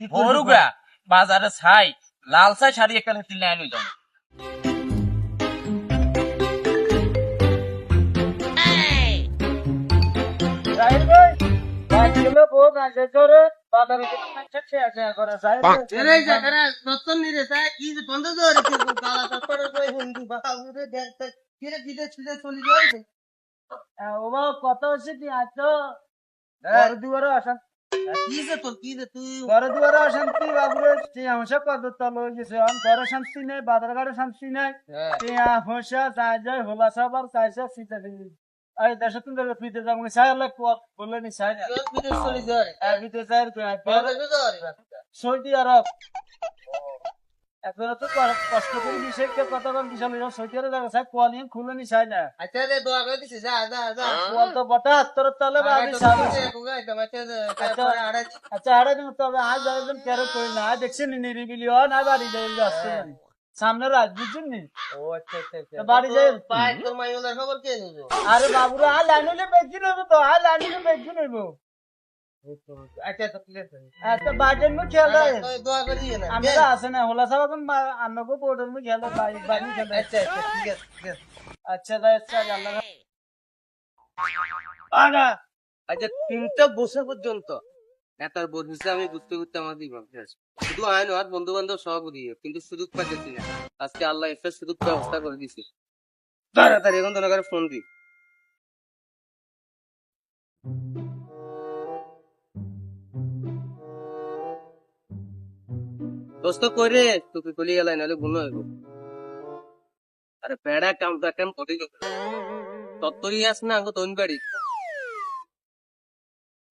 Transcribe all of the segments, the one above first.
বড়ুগা বাজারে ছাই লাল ছাই শাড়ি এখানে তিলে আইলো যাও সাহিল ভাই বাকিগুলো বহুত আছে করে বাজারে কিছু মানুষের শেয়ার শেয়ার করে সাহিল ভাই। এরে জায়গাটা নতুন নিরে সাই কি যে বন্ধ করে কি কালা তারপরে কই হিন্দু বাবুরে দেখতে কিরে কিরে ছিড়ে চলে যাচ্ছে আহ, ও বাবা, কত হচ্ছে কি আজ হ্যাঁ। কি যে তোর কি যে তুই ঘর দুয়ারে অশান্তি বাবুরে মশা কত তল হয়ে গেছে অন ঘরে শান্তি নেই বাজার ঘরে শান্তি নেই টিয়া মশা যাই হোলা সাবার চাইছে সিটা দিবি এই দেশে তুমি দেখো ফিতে যাব বললে নি চলে যায় চাই বড় বিজয় সৌদি আরব এখন তো কর- কষ্ট করে বিশেষ কথা বল বিশাল সৌদি আরব দেখা চাই কোয়া নিয়ে খুলে নি চাই না আচ্ছা রে দোয়া করে দিছে যা যা যা। কোয়া তো বটা তোর তলে বাবি সাবি আচ্ছা আরে দিন তবে আজ যাবেন কেন করি না। আজ দেখছেন নিরিবিলি হয় না বাড়ি যাই আসছে সামনে রাত বুঝছেন নি? ও আচ্ছা আচ্ছা বাড়ি যাই পাই তোর মাইওলার খবর কে নিলো আরে বাবুরা লাইনে তো লাইনে আচ্ছা তো ঠিক আছে একটা বাজেন মু খেলা দোয়া করে না। আমরা আছে না হোলা সাহেব আমাকে বোর্ডের মু খেলা বাড়ি বাড়ি খেলা। আচ্ছা আচ্ছা ঠিক আছে ঠিক আছে। আচ্ছা তাই আচ্ছা আল্লাহ আগা আচ্ছা তিনটা বছর পর্যন্ত। নেতার বদলিছে আমি বুঝতে বুঝতে আমার দিই ভাবতে আছি শুধু আইন আর বন্ধু বান্ধব সব দিয়ে কিন্তু সুযোগ পাইতেছি না। আজকে আল্লাহ একটা সুযোগ ব্যবস্থা করে দিছে তাড়াতাড়ি এখন ফোন দি দোস্ত কইরে তোকে কলি গেলাই নাহলে ভুল হইব আরে বেড়া, কাম টা কাম করে তত্তরি আস না, আঙ্গ তোন বাড়ি।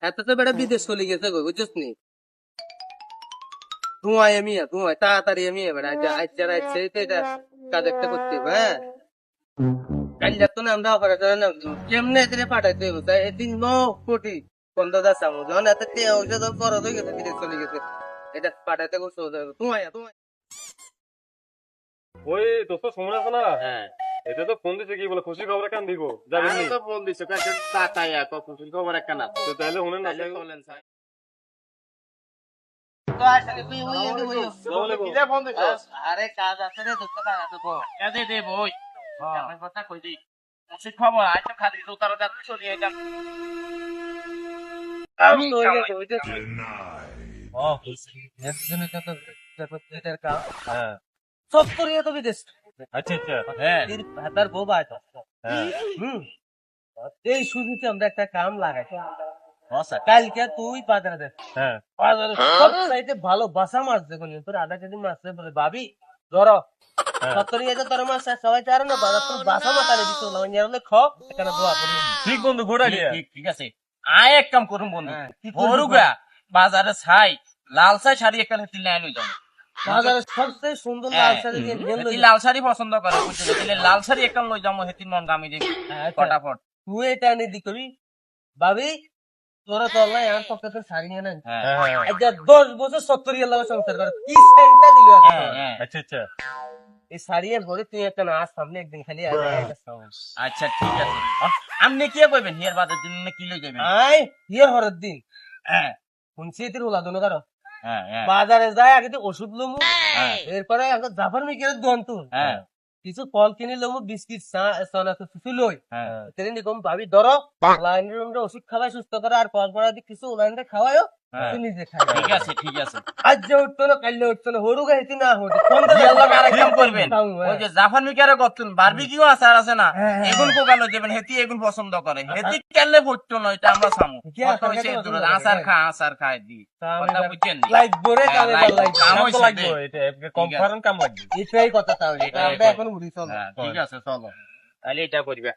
এত তো বেড়া বিদেশ চলে গেছে গো, বুঝছিস নি? ধোঁয়ায় আমি, ধোঁয়ায় তাড়াতাড়ি আমি বেড়া আজ আজ আজ এটা কাজ একটা করতে হবে হ্যাঁ? কাল যাতো না, আমরা অপারেশন কেমনে এদিকে পাঠাইতে হবে এদিন ন কোটি পনেরো আমো যখন এত তে ঔষধ বড় হয়ে গেছে, বিদেশ চলে গেছে। এটা সহজ হবে। ধোঁয়ায় ধোঁয়ায় ওই দোস্ত সময় আছে না? হ্যাঁ। এটা তো ফোন দিছে কি বলে খুশি খবর কান দিব। যাবেন নি তো ফোন দিছো কাছে তাতায়া কখন খবর একটা না তো তাহলে শুনেন না তাহলে বলেন স্যার। আরে কাজ আছে রে তোর কাজ আছে বল। এ দে দে বই। আমার কথা কই দি খবর আজ খালি তো তারা তারা চলে আমি সব করিয়ে তো বিদেশ আচ্ছা আচ্ছা হ্যাঁ। এর বউ বাই তো। হ্যাঁ। হুম। এই শুরুতে আমরা একটা কাম লাগাই। কালকে তুই বাজারে দেখ হ্যাঁ। বাজারে সব সাইডে ভালো বাসা মাছ দেখুন তোর আধা কেজি মাছ ভাবি ধরো হ্যাঁ। ঠিক বন্ধু ঘোড়া ঠিক আছে। আয় এক কাম করুন বন্ধু। হ্যাঁ, বাজারে ছাই। লাল শাড়ি এখানে তিলে আইলো যাও বাজারে সবচেয়ে সুন্দর। লাল শাড়ি দিয়ে লাল শাড়ি পছন্দ করে বুঝছ? তাহলে লাল শাড়ি লই মন গামি ফটাফট। তুই এটা এনে দি কবি। ভাবি তোরা তো আল্লাহ আমার পক্ষে শাড়ি নিয়ে নেন হ্যাঁ। হ্যাঁ হ্যাঁ। আচ্ছা দশ বছর সত্তর ইয়ার লাগে সংসার করে। কি দিল হ্যাঁ আচ্ছা আচ্ছা। এই তুই একটা না আজ সামনে একদিন খালি একটা। আচ্ছা ঠিক আছে। আপনি কি কইবেন হিয়ার বাজার দিন না কি লই যাবেন? আয় ইয়ে হরের দিন। হ্যাঁ। শুনছি এটির ওলা দোনো কারও। বাজারে যায় আগে তো ওষুধ লমু। হ্যাঁ। এরপরে একটা জাফর মিকের দন্ত। হ্যাঁ। কিছু ফল কিনে লমু বিস্কিট চা সোনা তো কিছু লই। হ্যাঁ। তেমনি কম ভাবি ধরো লাইনের রুমে ওষুধ খাওয়াই সুস্থ করে আর ফল পড়া কিছু লাইনটা হ্যাঁ। নিজে খাই ঠিক আছে ঠিক আছে। আজ যে উঠতো না কাল্লে উঠতো না হরু গাইতি না হতে কোন আল্লাহ আরেক কাম করবেন হ্যাঁ। ওই যে জাফর মিকারে করতেন বারবিকিউ আচার আছে না হ্যাঁ, হ্যাঁ, এগুন কোকালো যাবেন হেতি এগুন পছন্দ করে। হেতি কেলে পড়তো না এটা আমরা সামু। কি কত আচার হইছে দূরে পছন্দ খা আচার খায় দি। কথা বুঝছেন নি? লাইট বরে কামে হ্যাঁ, লাইট কাম কাম হইছে লাগবে এটা কনফারেন্স কাম লাগবে। এটাই কথা তাহলে আমরা এখন ঘুরি চল। হ্যাঁ ঠিক আছে চলো। তাহলে এটা করবে